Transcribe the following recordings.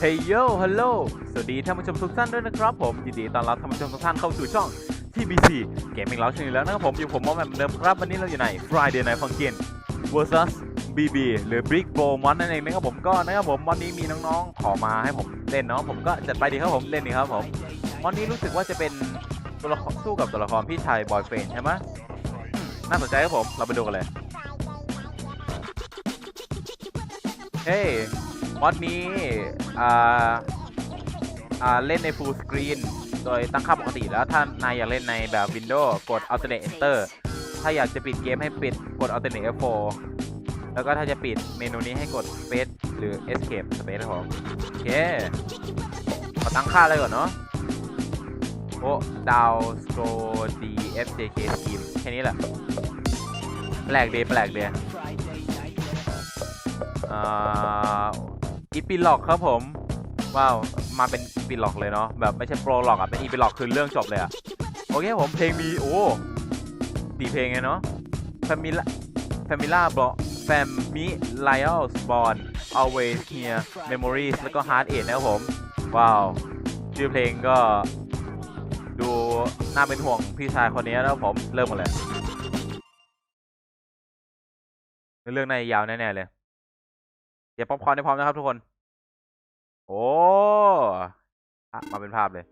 เฮ้ยโยฮัลโหล สวัสดีท่านผู้ชมทุกท่านด้วยนะครับผม ยินดีต้อนรับท่านผู้ชมทุกท่านเข้าสู่ช่อง TBC Gaming Lounge ชแล้วนะครับผม อยู่ผมมอมแมมเหมือนเดิมครับ วันนี้เราอยู่ใน Friday Night Funkin vs BB หรือ Brick b o m o n นั่นเองนะครับผมก็นะครับผมวันนี้มีน้องๆ ขอมาให้ผมเล่นเนาะผมก็จัดไปดีครับผมเล่นดีครับผมวันนี้รู้สึกว่าจะเป็นตัวละครสู้กับตัวละครพี่ชายบอยเฟรนใช่ไหมน่าสนใจครับผมเราไปดูกันเลยเฮ้ย มอดนี้อ่าอ่าเล่นใน Full Screen โดยตั้งค่าปกติแล้วถ้านายอยากเล่นในแบบ Windows กด Alternate Enter ถ้าอยากจะปิดเกมให้ปิดกด Alternate F4 แล้วก็ถ้าจะปิดเมนูนี้ให้กด Space หรือ Escape Space ครับผมโอเคขอตั้งค่าเลยก่อนเนาะโอ้ดาวสโตร DFJK Scheme แค่นี้แหละ แปลกเดีแปลกเดีอ่า อีพิล็อกครับผม ว้าว มาเป็นอีพิล็อกเลยเนาะแบบไม่ใช่โปรล็อกอะเป็นอีพิล็อกคือเรื่องจบเลยอะโอเคผมเพลงมีโอ้สี่เพลงไงเนาะ Famila Famila b l o Fam Mi Lions Born Always Here Memories แล้วก็ Heart Ache นะครับผม ว้าว ชื่อเพลงก็ดูน่าเป็นห่วงพี่ชายคนนี้นะครับผมเริ่มกันเลย เรื่องในยยาวแน่ ๆ เลย เดี๋ยวป๊อปคอร์นให้พร้อมนะครับทุกคน โอ้อะมาเป็นภาพเลย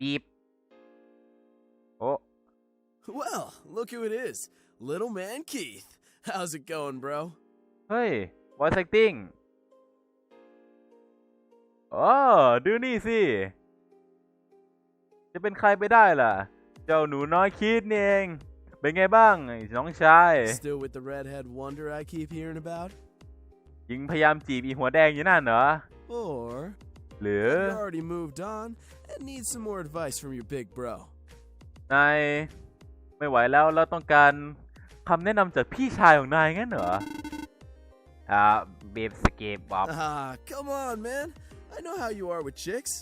บีบโอ้ Well, look who it is. Little man Keith. How's it going, bro? เฮ้ย voice acting โอ้ดูนี่สิ จะเป็นใครไปได้ล่ะ เจ้าหนูน้อยคิดนี่เอง เป็นไงบ้างไอ้น้องชาย Still with the redhead wonder I keep hearing about? ยิงพยายามจีบอีหัวแดงอยู่นั่นเหรอ Or หรือ you already moved on and need some more advice from your big bro? นายไม่ไหวแล้วเราต้องการคำแนะนำจากพี่ชายของนายงั้นเหรออ่าบีบสเก็ตบอ b Ah, come on, man. I know how you are with chicks.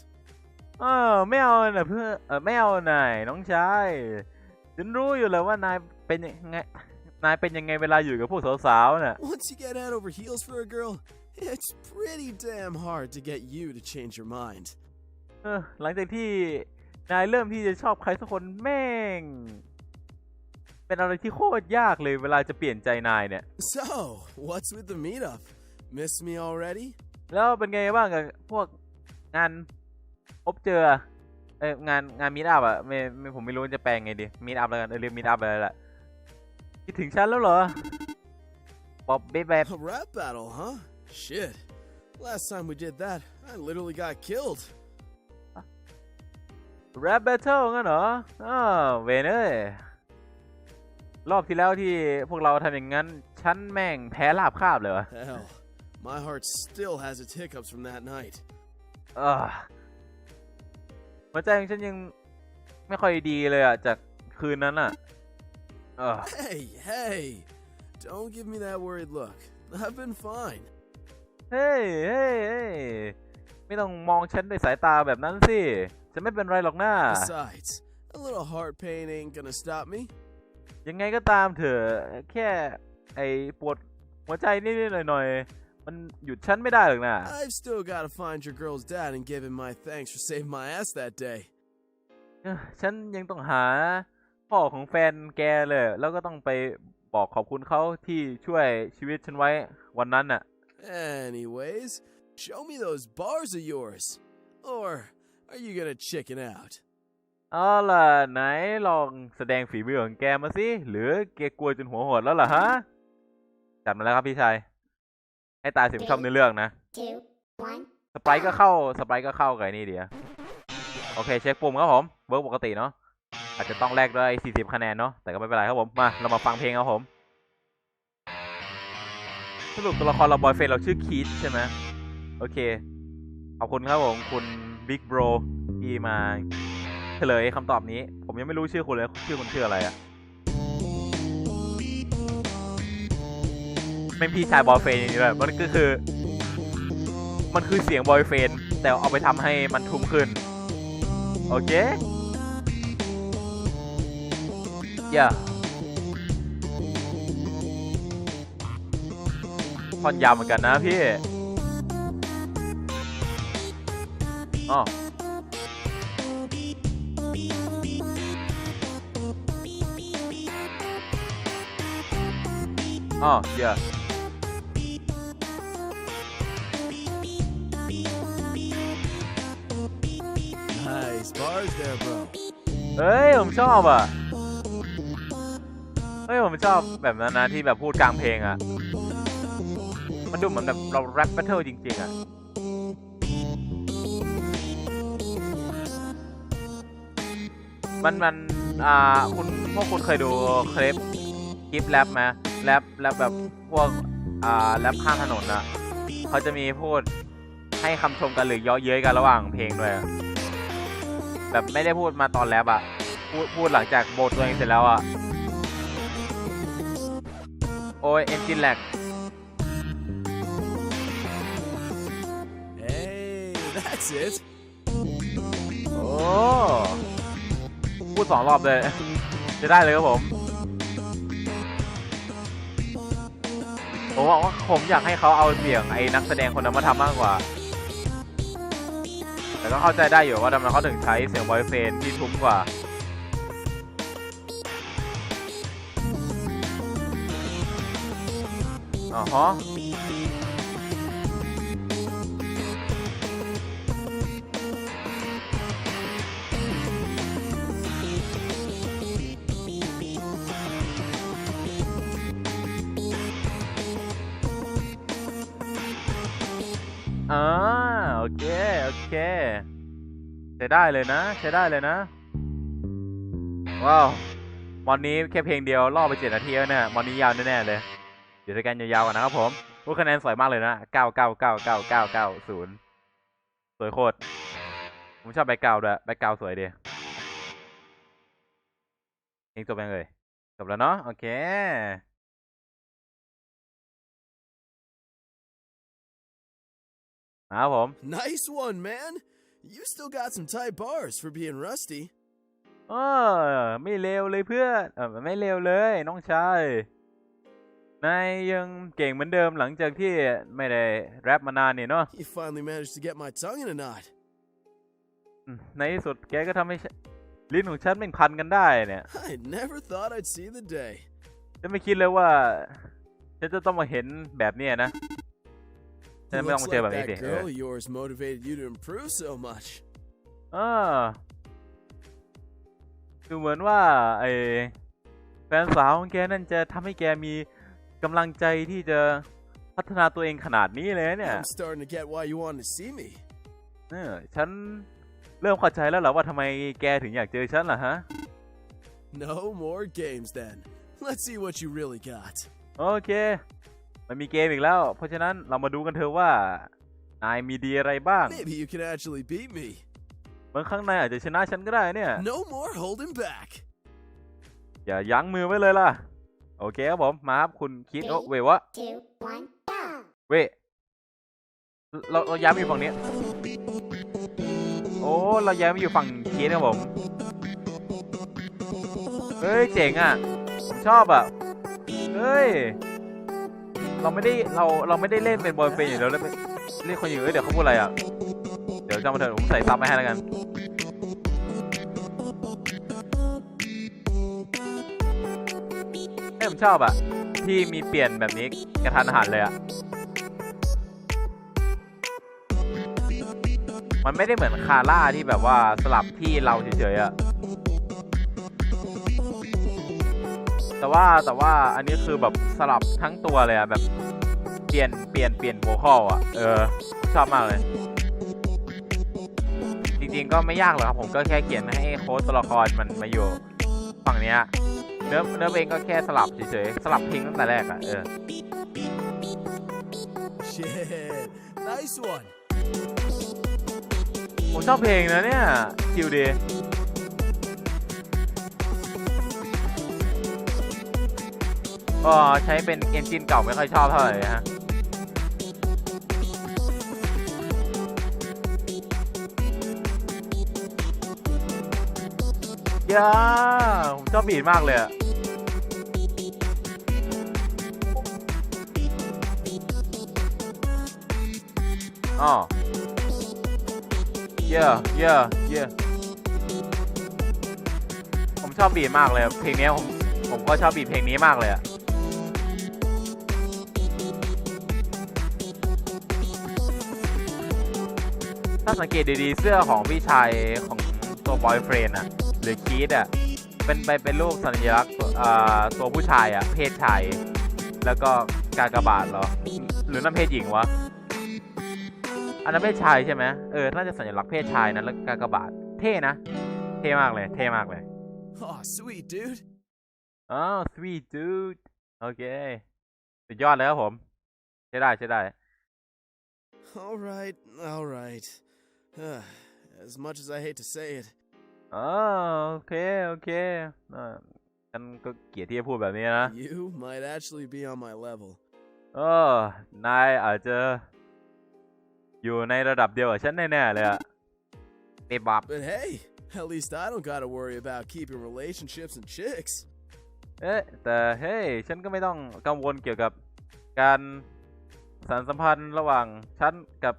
เออไม่เอาน่ะเพื่อเออไม่เอานายน้องชายฉันรู้อยู่แล้วว่านายเป็นยังไง นายเป็นยังไงเวลาอยู่กับพวกสาวๆน่ะ Once you get head over heels for a girl, it's pretty damn hard to get you to change your mind. เออหลังจากที่นายเริ่มที่จะชอบใครสักคนแม่ง เป็นอะไรที่โคตรยากเลยเวลาจะเปลี่ยนใจนายเนี่ย So, what's with the meetup? Miss me already? แล้วเป็นไงบ้างกับพวกงานพบเจอเอ้ยงานงานมีดอัพอะไม่ไม่ผมไม่รู้จะแปลงไงดีมีดอัพแล้วกันเออเรียกมีดอัพไปแล้วแหละ คิดถึงฉันแล้วเหรอป๊อบเบ๊แบบ A rap battle, huh? Shit. Last time we did that, I literally got killed. แรปแบทเทิลงั้นเหรออ้าวเวนเอ้ยรอบที่แล้วที่พวกเราทำอย่างนั้น ฉันแม่งแพ้ราบคาบเลยวะ Hell, my heart still has its hiccups from that night. เออหัวใจของฉันยังไม่ค่อยดีเลยอะจากคืนนั้นอะ เออ Hey, hey! Don't give me that worried look. I've been fine. เฮ้ยเฮ้ยเฮ้ยไม่ต้องมองฉันด้วยสายตาแบบนั้นสิ ฉันไม่เป็นไรหรอกนะ Besides, a little heart pain ain't gonna stop me. ยังไงก็ตามเถอะ แค่ไอ้ปวดหัวใจนิดๆหน่อยๆ มันหยุดฉันไม่ได้หรอกนะ I've still gotta find your girl's dad and give him my thanks for saving my ass that day. เอ้อฉันยังต้องหา พ่อของแฟนแกเลย แล้วก็ต้องไปบอกขอบคุณเขาที่ช่วยชีวิตฉันไว้วันนั้นน่ะ Anyways, show me those bars of yours. Or are you gonna chicken out? เอาล่ะไหนลองแสดงฝีมือของแกมาสิ หรือแกกลัวจนหัวหดแล้วล่ะฮะ จัดมาแล้วครับพี่ชาย ให้ตายเสียงชอบในเรื่องนะ two, one. สไปร์ก็เข้า สไปร์ก็เข้ากับไอ้นี่เดียว โอเคเช็คปุ่มครับผม เวิร์กปกติเนาะ อาจจะต้องแลกด้วย 40 คะแนนเนาะแต่ก็ไม่เป็นไรครับผม มา เรามาฟังเพลงครับผม สรุปตัวละครเราบอยเฟนเราชื่อคีทใช่ไหมโอเค ขอบคุณครับผม คุณบิ๊กโบรที่มาเฉลยคำตอบนี้ ผมยังไม่รู้ชื่อคุณเลย ชื่อคุณชื่ออะไรอะไม่พี่ชายบอยเฟนอย่างนี้เลยมันก็คือ มันคือเสียงบอยเฟนแต่เอาไปทำให้มันทุ้มขึ้น โอเค อย่าพอนยาวเหมือนกันนะพี่อ๋ออ๋อ yeah Nice bars there, bro. เฮ้ย ผมชอบอะเฮ้ยผมชอบแบบนั้นนะที่แบบพูดกลางเพลงอะมันดูเหมือนแบบเราแรปแบทเทิลจริงๆอะมันมันอ่าคุณพวกคุณเคยดูคลิปคลิปแรปไหมแรปแรปแบบพวกอ่าแรปข้างถนนอะเขาจะมีพูดให้คำชมกันหรือเย่อเย้ยกันระหว่างเพลงด้วยแบบไม่ได้พูดมาตอนแรปอะพูดพูดหลังจากโบทตัวเองเสร็จแล้วอะ โอ้ยเอนจินแลก Hey, that's it. โอ้พูดสองรอบเลย จะได้เลยครับผม ผมบอกว่าผมอยากให้เขาเอาเสียงไอ้นักแสดงคนนั้นมาทำมากกว่า แต่ก็เข้าใจได้อยู่ว่าทำไมเขาถึงใช้เสียงบอยเฟนที่ทุ้มกว่า อ๋อฮะอ่าโอเค โอเคใช้ได้เลยนะใช้ได้เลยนะ ว้าว มอนนี้แค่เพลงเดียวล่อไปเจ็ดนาทีแล้วเนี่ยมอนนี้ยาวแน่ๆเลย เดี๋ยวจะกันยาวๆกันนะครับผมผู้คะแนนสวยมากเลยนะเก้าเก้าเก้าเก้าเก้าเก้าศูนย์สวยโคตร ผมชอบแบ็กกราวด์ด้วยแบ็กกราวด์สวยดีเพลงจบยังเอ่ยจบแล้วเนาะโอเคครับผม Nice one, man. You still got some tight bars for being rusty. เออไม่เลวเลยเพื่อนเออไม่เลวเลยน้องชาย นายยังเก่งเหมือนเดิมหลังจากที่ไม่ได้แรปมานานนี่เนาะ You finally managed to get my tongue in a knot. อืมในที่สุดแกก็ทำให้ฉันลิ้นของฉันเป็นพันกันได้เนี่ย I never thought I'd see the day. ฉันไม่คิดเลยว่า ฉันจะต้องมาเห็นแบบเนี้ยนะ ฉันไม่ต้อง Looks มาเจอ like แบบนี้ that สิเออ girl of yours motivated you to improve so much. เออดูเหมือนว่าไอ้แฟนสาวของแกนั่นจะทำให้แกมี กำลังใจที่จะพัฒนาตัวเองขนาดนี้เลยนะเนี่ย I'm starting to get why you wanted to see me. เออฉันเริ่มเข้าใจแล้วเหรอว่าทำไมแกถึงอยากเจอฉันล่ะฮะ No more games then. Let's see what you really got. โอเค มันมีเกมอีกแล้ว เพราะฉะนั้นเรามาดูกันเถอะว่านายมีดีอะไรบ้าง Maybe you can actually beat me. บางครั้งนายอาจจะชนะฉันก็ได้เนี่ย No more holding back. อย่ายั้งมือไว้เลยล่ะ โอเคครับผม มาครับคุณคิดโอเววะ two, one, go! เวเราเราย้ายมาอยู่ฝั่งนี้ โอ้ เราย้ายมาอยู่ฝั่งคิดครับผม เฮ้ย เจ๋งอะผมชอบอะ เฮ้ย เราไม่ได้ เรา เราไม่ได้เล่นเป็นบอยเฟนอย่างเดียวแล้วเล่นคนอื่นเอ้ยเดี๋ยวเขาพูดอะไรอะ เดี๋ยวจำมาเถอะผมใส่ซับมาให้แล้วกัน ผมชอบอะที่มีเปลี่ยนแบบนี้กระทันหันเลยอะมันไม่ได้เหมือนคาร่าที่แบบว่าสลับที่เราเฉยๆอะแต่ว่าแต่ว่าอันนี้คือแบบสลับทั้งตัวเลยอะแบบเปลี่ยนเปลี่ยนเปลี่ยนโวคอลอะเออชอบมากเลย จริงๆก็ไม่ยากหรอกครับผมก็แค่เขียนให้โค้ดตัวละครมันมาอยู่ฝั่งเนี้ย เนื้อเนื้อเพลงก็แค่สลับเฉยๆสลับเพลงตั้งแต่แรกอะเออ Shit. Nice one. ผมชอบเพลงนะเนี่ยคิวดีก็ใช้เป็นเอนจินเก่าไม่ค่อยชอบเท่าไหร่ฮะย่าผมชอบบีดมากเลยอะ อ๋อเยอะเยอะเยอะผมชอบบีทมากเลย เพลงนี้ผมผมก็ชอบบีทเพลงนี้มากเลยอะถ้าสังเกตดีๆ เสื้อของพี่ชายของตัวบอยเฟรนอะหรือคีดอะเป็นไปเป็นรูปสัญลักษณ์ตัวผู้ชายอะเพศชาย แล้วก็กากบาทเหรอ หรือนั่นเพศหญิงวะ อันนั้นเพศชายใช่ไหมเออ น่าจะสัญลักษณ์เพศชายนะแล้วกากบาท เท่นะ เท่มากเลย เท่มากเลย Oh, sweet, dude. อ๋อ sweet dude โอเค สุดยอดเลยครับผม ใช้ได้ใช้ได้ All right, all right. as much as I hate to say it, อ๋อโอเค โอเคอ่าฉันก็เกลียดที่จะพูดแบบนี้นะ you might actually be on my level. เออนายอาจจะ อยู่ในระดับเดียวกับฉันแน่ๆเลยอะเบบับ But hey, at least I don't gotta worry about keeping relationships and chicks. เอ๊ะแต่เฮ้ยฉันก็ไม่ต้องกังวลเกี่ยวกับการสารสัมพันธ์ระหว่างฉันกับ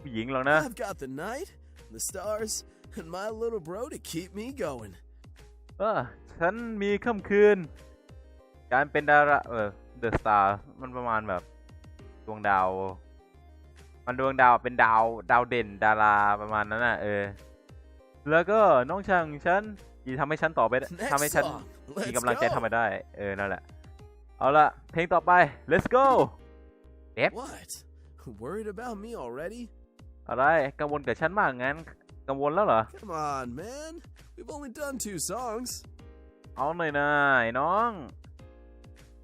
ผู้หญิงหรอกนะ I've got the night, the stars, and my little bro to keep me going. เออฉันมีค่ำคืน การเป็นดาราเออเดอะสตาร์มันประมาณแบบดวงดาว มันดวงดาวเป็นดาวดาวเด่นดาราประมาณนั้นน่ะเออ แล้วก็น้องช่างฉันที่ทำให้ฉันต่อไปได้ Next ทำให้ฉัน song. มี Let's กำลังใจทำ go. ไปได้ เออ นั่นแหละ เอาละเพลงต่อไป let's go What? Worried about me already? อะไรกังวลกับฉันมากงั้นกังวลแล้วเหรอ Come on, man. We've only done two songs. เอาหน่อยนะไอ้น้อง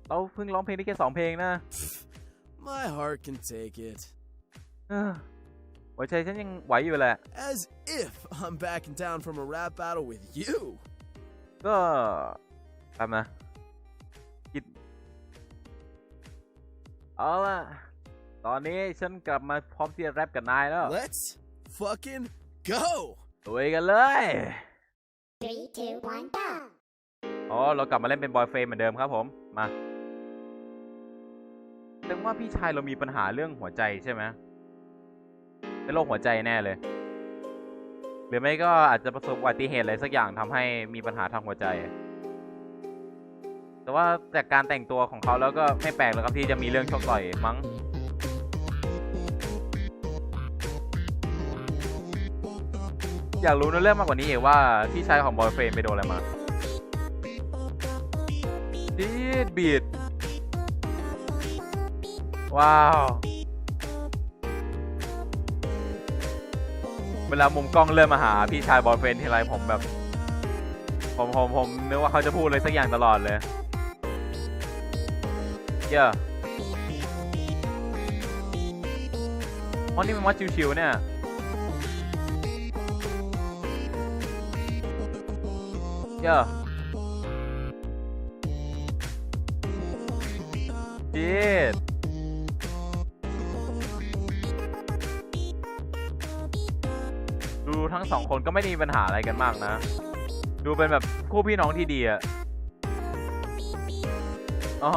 เราเพิ่งร้องเพลงได้แค่สองเพลงนะ My heart can take it. เออหัวใจฉันยังไหวอยู่แหละ As if I'm backing down from a rap battle with you. ก็ทำนะคิดเอาล่ะ ตอนนี้ฉันกลับมาพร้อมที่จะแรปกับนายแล้ว Let's fucking go. ลุยกันเลย Three, two, one, go! อ๋อ เรากลับมาเล่นเป็นบอยเฟรมเหมือนเดิมครับผม มาแสดงว่าพี่ชายเรามีปัญหาเรื่องหัวใจใช่ไหม เป็นโรคหัวใจแน่เลย หรือไม่ก็อาจจะประสบอุบัติเหตุอะไรสักอย่างทำให้มีปัญหาทางหัวใจ แต่ว่าจากการแต่งตัวของเขาแล้วก็ไม่แปลกเลยครับที่จะมีเรื่องชกต่อยมั้งอยากรู้เนื้อเรื่องมากกว่านี้เองว่าพี่ชายของบอยเฟรมไปโดนอะไรมาดีดบีดว้าว เวลามุมกล้องเริ่มมาหาพี่ชายบอยเฟรนด์ทีไรผมแบบ ผมผมผมนึกว่าเขาจะพูดอะไรสักอย่างตลอดเลย เยอะอ๋อนี่มันวัดชิวๆเนี่ยเยอะจีด ทั้งสองคนก็ไม่ได้มีปัญหาอะไรกันมากนะ ดูเป็นแบบคู่พี่น้องที่ดีอะอ๋อ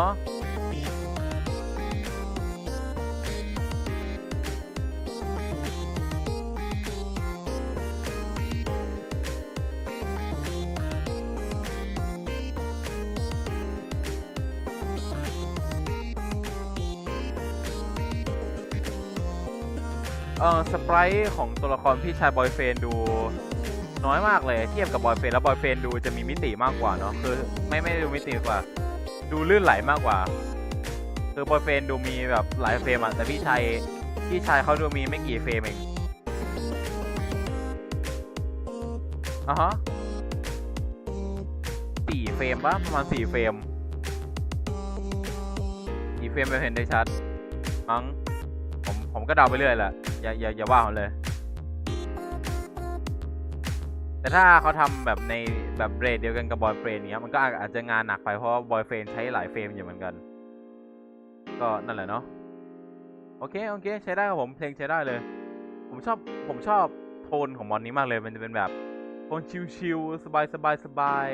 ออสปรท์ของตัวละครพี่ชายบอยเฟนดูน้อยมากเลยเทียบกับบอยเฟนแล้วบอยเฟนดูจะมีมิติมากกว่าเนาะคือไม่ไม่ดูมิติกว่า ดูลื่นไหลมากกว่า คือบอยเฟนดูมีแบบหลายเฟรมอะแต่พี่ชายพี่ชายเขาดูมีไม่กี่เฟรมเองอะฮะสี่เฟรมปะประมาณสี่เฟรมกี่เฟรมไม่เห็นได้ชัดมั้ง ผมก็เดาไปเรื่อยแหละอย่าอย่าอย่าว่าผมเลย แต่ถ้าเขาทำแบบในแบบเรทเดียวกันกับบอยเฟรนเนี้ยมันก็อาจจะงานหนักไปเพราะบอยเฟรนใช้หลายเฟรมอยู่เหมือนกัน ก็นั่นแหละเนาะโอเคโอเค ใช้ได้ครับผมเพลงใช้ได้เลย ผมชอบผมชอบโทนของมอนนี้มากเลยมันจะเป็นแบบโทนชิลๆสบายสบายสบาย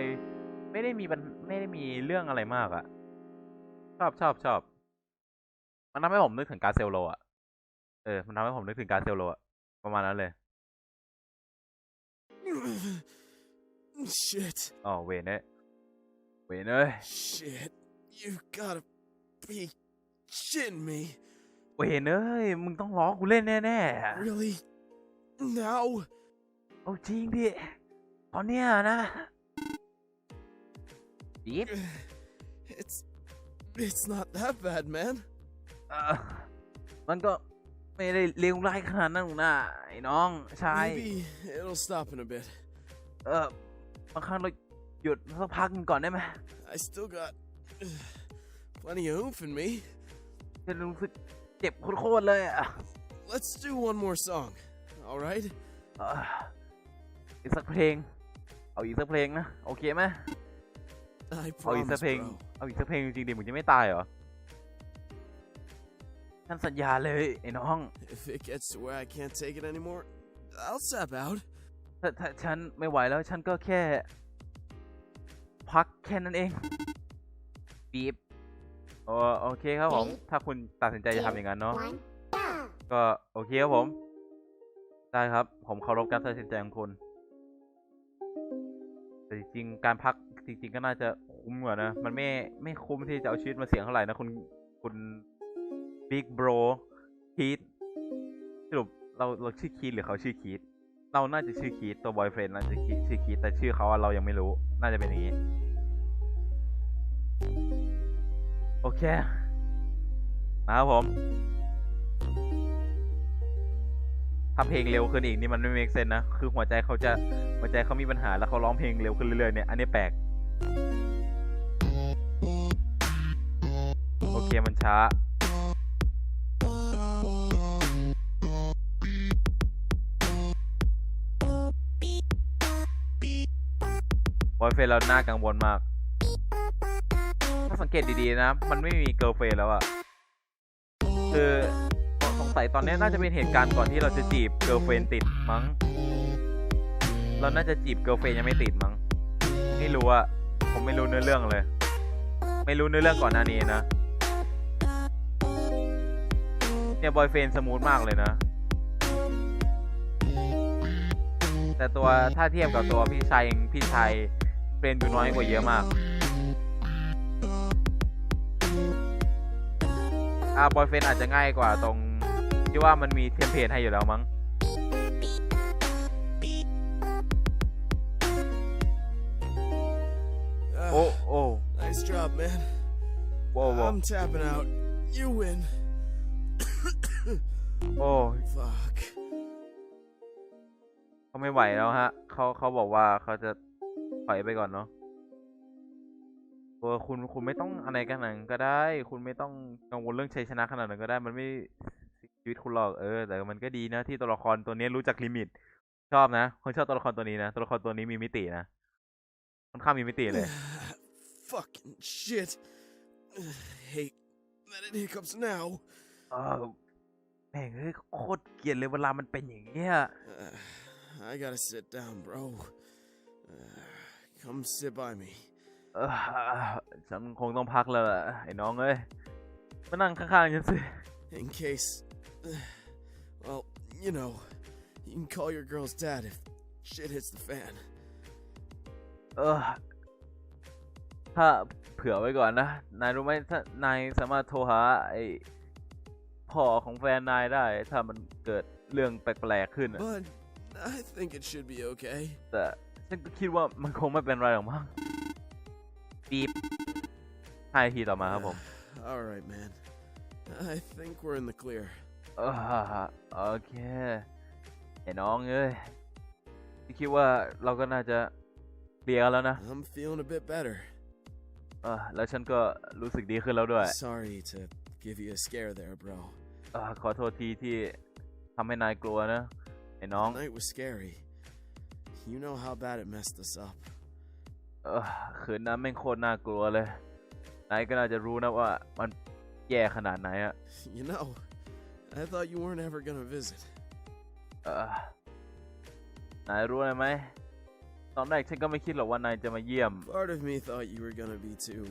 ไม่ได้มีไม่ได้มีเรื่องอะไรมากอะชอบชอบชอบมันทำให้ผมนึกถึงการเซลโลอะ เออ มันทำให้ผมนึกถึงการเซลโลอะประมาณนั้นเลย Shit. อ๋อเวนเอ้ยเวนเอ้ย Shit. You gotta be shitting me. เวนเอ้ยมึงต้องล้อกูเล่นแน่ๆ Really? Now? เอาจริงดิตอนเนี้ยนะจีบ It's. It's not that bad, man. เอ่อมันก็ ไม่ได้เลวร้ายขนาดนั้นหรอกนะไอ้น้องชาย Maybe it'll stop in a bit. เออบางครั้งเราหยุดสักพักหนึ่งก่อนได้ไหม I still got plenty of oomph in me. ฉันรู้สึกเจ็บโคตรๆเลยอะ Let's do one more song. All right? เอ่ออีกสักเพลง เอาอีกสักเพลงนะ โอเคไหม I เอาอีกสัก promise, เพลง bro. เอาอีกสักเพลงจริงๆดิมึงจะไม่ตายเหรอ ฉันสัญญาเลยไอ้น้อง If it gets to where I can't take it anymore, I'll sap out. ถ้าถ้าฉันไม่ไหวแล้วฉันก็แค่ พักแค่นั้นเองบีบโอโอเคครับผม ถ้าคุณตัดสินใจจะทำอย่างนั้นเนาะ One, go. ก็โอเคครับผม ได้ครับ ผมเคารพการตัดสินใจของคุณแต่จริงๆการพักจริง ๆ ก็น่าจะคุ้มกว่านะ มันไม่ไม่คุ้มที่จะเอาชีวิตมาเสี่ยงเท่าไหร่นะคุณคุณ บิ๊กโบรคีตสรุปเราเราชื่อคีตหรือเขาชื่อคีตเราน่าจะชื่อคีตตัวบอยเฟรนด์น่าจะชื่อชื่อคีตแต่ชื่อเขาอะเรายังไม่รู้ น่าจะเป็นอย่างนี้ โอเค มาครับผมทำเพลงเร็วขึ้นอีกนี่มันไม่ make sense นะ คือหัวใจเขาจะหัวใจเขามีปัญหาแล้วเขาร้องเพลงเร็วขึ้นเรื่อยๆเนี่ย อันนี้แปลก โอเคมันช้า บอยเฟนเราหน้ากังวลมาก ถ้าสังเกตดีๆนะ มันไม่มีเกิร์ลเฟนแล้วอะคือสงสัยตอนนี้น่าจะเป็นเหตุการณ์ก่อนที่เราจะจีบเกิร์ลเฟนติดมั้ง เราน่าจะจีบเกิร์ลเฟนยังไม่ติดมั้ง ไม่รู้อะผมไม่รู้เนื้อเรื่องเลย ไม่รู้เนื้อเรื่องก่อนหน้านี้นะ เนี่ยบอยเฟนสมูทมากเลยนะแต่ตัวถ้าเทียบกับตัวพี่ชายพี่ชาย เฟรนอยู่น้อยกว่าเยอะมากอ่าบอยเฟนอาจจะง่ายกว่าตรงที่ว่ามันมีเทมเพลตให้อยู่แล้วมั้ง Ah, โอ้โอ้ nice job, man. โว้โว้ I'm tapping out. You win. โอ้ Fuck. เขาไม่ไหวแล้วฮะ เขาเขาบอกว่าเขาจะ ถอยไปก่อนเนาะเออคุณคุณไม่ต้องอะไรกันนั้นก็ได้ คุณไม่ต้องกังวลเรื่องชัยชนะขนาดนั้นก็ได้ มันไม่ชีวิตคุณหรอกเออแต่มันก็ดีนะที่ตัวละครตัวนี้รู้จักลิมิต ชอบนะคนชอบตัวละครตัวนี้นะตัวละครตัวนี้มีมิตินะค่อนข้างมีมิติเลย Fucking shit. Hate that it hiccups now. เออแม่งเฮ้ยโคตรเกลียดเลยเวลามันเป็นอย่างเงี้ย Uh, I gotta sit down, bro. Uh, come sit by me. เออฉันคงต้องพักแล้วล่ะไอ้น้องเอ้ย มานั่งข้างๆฉันสิ In case. Well, you know, you can call your girl's dad if shit hits the fan. เออถ้าเผื่อไว้ก่อนนะ นายรู้ไหมถ้านายสามารถโทรหาไอ้พ่อของแฟนนายได้ ถ้ามันเกิดเรื่องแปลกๆขึ้นอะ But I think it should be okay. แต่ ฉันก็คิดว่ามันคงไม่เป็นไรหรอกมั้งปี๊บห้านาทีต่อมาครับผม All right, man. I think we're in the clear. เออโอเคไอ้น้องเอ้ยพี่คิดว่าเราก็น่าจะเคลียร์กันแล้วนะ I'm feeling a bit better. เออแล้วฉันก็รู้สึกดีขึ้นแล้วด้วย Sorry to give you a scare there, bro. เออขอโทษทีที่ทำให้นายกลัวนะไอ้น้อง Night was scary. You know how bad it messed us up. เออคืนนั้นแม่งโคตรน่ากลัวเลยนายก็น่าจะรู้นะว่ามันแย่ขนาดไหนอะ You know, I thought you weren't ever gonna visit. เออนายรู้อะไรไหมตอนแรกฉันก็ไม่คิดหรอกว่านายจะมาเยี่ยม Part of me thought you were gonna be too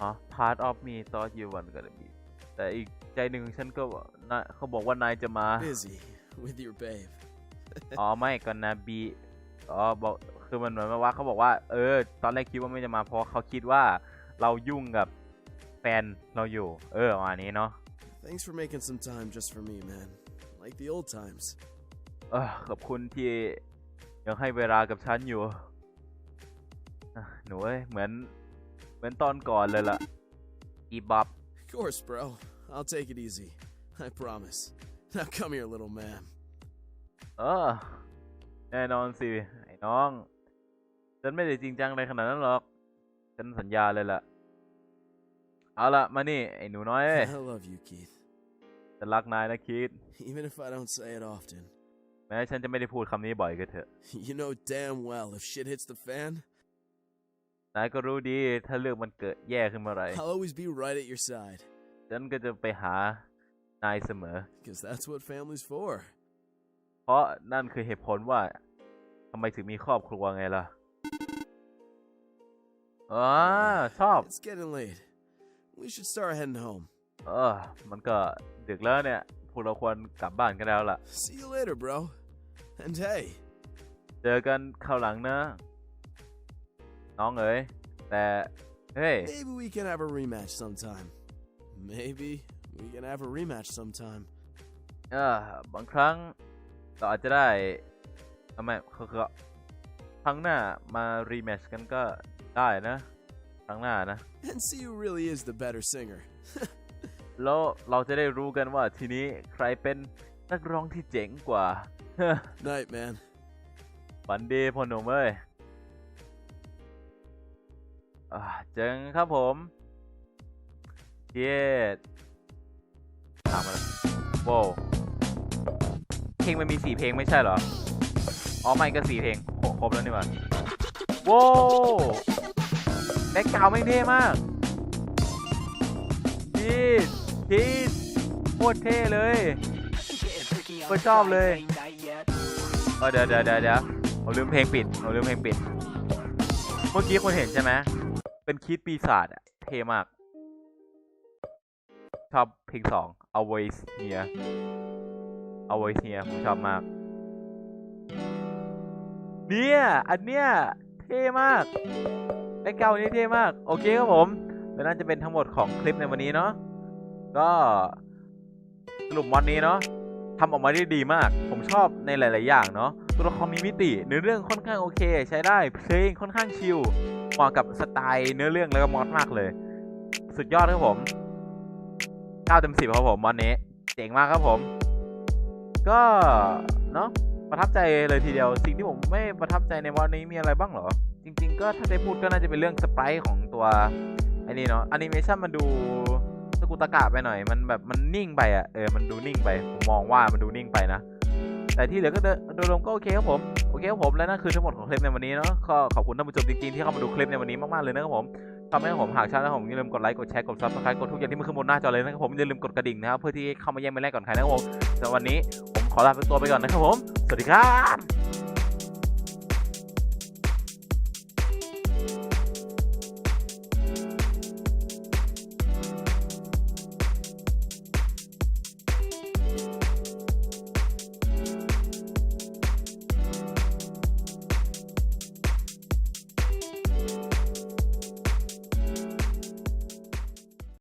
อ๋อ part of me thought you were gonna be แต่อีกใจหนึ่งฉันก็ว่านายเขาบอกว่านายจะมา busy with your babe. อ๋อไม่ก็นาบีอ๋อบอกคือมันเหมือนว่าเขาบอกว่า เออ ตอนแรกคิดว่าไม่จะมาเพราะเขาคิดว่าเรายุ่งกับแฟนเราอยู่ เออประมาณนี้เนาะ Thanks for making some time just for me, man. Like the old times. เออขอบคุณที่ยังให้เวลากับฉันอยู่อะหนูเอ้ยเหมือนเหมือนตอนก่อนเลยล่ะอีบ๊อบ Of course, bro. I'll take it easy. I promise. Now come here, little man. เออแน่นอนสิ ไอ้น้อง ฉันไม่ได้จริงจังในขนาดนั้นหรอก ฉันสัญญาเลยล่ะ เอาละมานี่ ไอ้หนูน้อยเอ้ย I love you, Keith. ฉันรักนายนะคิด Even if I don't say it often. แม้ฉันจะไม่ได้พูดคำนี้บ่อยก็เถอะ You know damn well if shit hits the fan, นายก็รู้ดีถ้าเรื่องมันเกิดแย่ขึ้นเมื่อไหร่ I'll always be right at your side. ฉันก็จะไปหา นายเสมอ Because that's what family's for. เพราะนั่นคือเหตุผลว่าทำไมถึงมีครอบครัวไงล่ะอ๋อชอบ It's getting late. We should start heading home. เออ มันก็ดึกแล้วเนี่ย พวกเราควรกลับบ้านกันแล้วล่ะ See you later, bro. And hey, เจอกันคราวหลังนะ น้องเอ๋ยแต่เฮ้ย maybe we can have a rematch sometime. Maybe we can have a rematch sometime. เออบางครั้งเราอาจจะได้ทำไมคือคือครั้งหน้ามารีแมชกันก็ได้นะ ครั้งหน้านะ And see who really is the better singer. แล้วเราจะได้รู้กันว่าทีนี้ใครเป็นนักร้องที่เจ๋งกว่า Night, man. ฝันดีพ่อหนุ่มเอ้ยอ่าเจอกันครับผมเย้ตามมาแล้วโว้วเพลงมันมีสี่เพลงไม่ใช่เหรอ อ๋อไม่ก็สี่เพลงครบแล้วนี่หว่าโว้วแบ็คกราวไม่เท่มากพีดพีดโคตรเท่เลย Getting freaky on Good the job, side, Lay. ain't night yet. เออเดี๋ยวเดี๋ยวเดี๋ยวเดี๋ยวผมลืมเพลงปิดผมลืมเพลงปิด เมื่อกี้คุณเห็นใช่ไหมเป็นคิดปีศาจอะเท่มาก อบเพลงสอง always here always here ผมชอบมาก เนี่ย อันเนี้ยเท่มากไอ้เก่านี้เท่มาก โอเคครับผมและนั่นจะเป็นทั้งหมดของคลิปในวันนี้เนาะก็สรุปวันนี้เนาะทำออกมาได้ดีมาก ผมชอบในหลาย ๆ อย่างเนาะตัวละครมีมิติเนื้อเรื่องค่อนข้างโอเค ใช้ได้เพลงค่อนข้างชิลเหมาะกับสไตล์เนื้อเรื่องแล้วก็มอดมากเลย สุดยอดครับผม 9เต็ม10ครับผมวันนี้เจ๋งมากครับผม ก็เนาะประทับใจเลยทีเดียว สิ่งที่ผมไม่ประทับใจในวันนี้มีอะไรบ้างเหรอ จริง ๆ ก็ถ้าได้พูดก็น่าจะเป็นเรื่องสไปร์ของตัวไอ้นี่เนาะแอนิเมชันมันดูสกุตะกะไปหน่อย มันแบบมันนิ่งไปอะเออมันดูนิ่งไปผมมองว่ามันดูนิ่งไปนะแต่ที่เหลือก็โดยโดยรวมก็โอเคครับผมโอเคครับผมและนั่นคือทั้งหมดของคลิปในวันนี้เนาะก็ขอบคุณท่านผู้ชมจริงๆที่เข้ามาดูคลิปในวันนี้มากๆเลยนะครับผม ทำให้ผมหากชอบนะผมอย่าลืมกดไลค์กดแชร์กดซับสไครต์กดทุกอย่างที่มันขึ้นบนหน้าจอเลยนะครับผมอย่าลืมกดกระดิ่งนะครับเพื่อที่เข้ามาแย่งไม่แรกก่อนใครนะครับผมสำหรับวันนี้ผมขอลาไปตัวไปก่อนนะครับผม สวัสดีครับ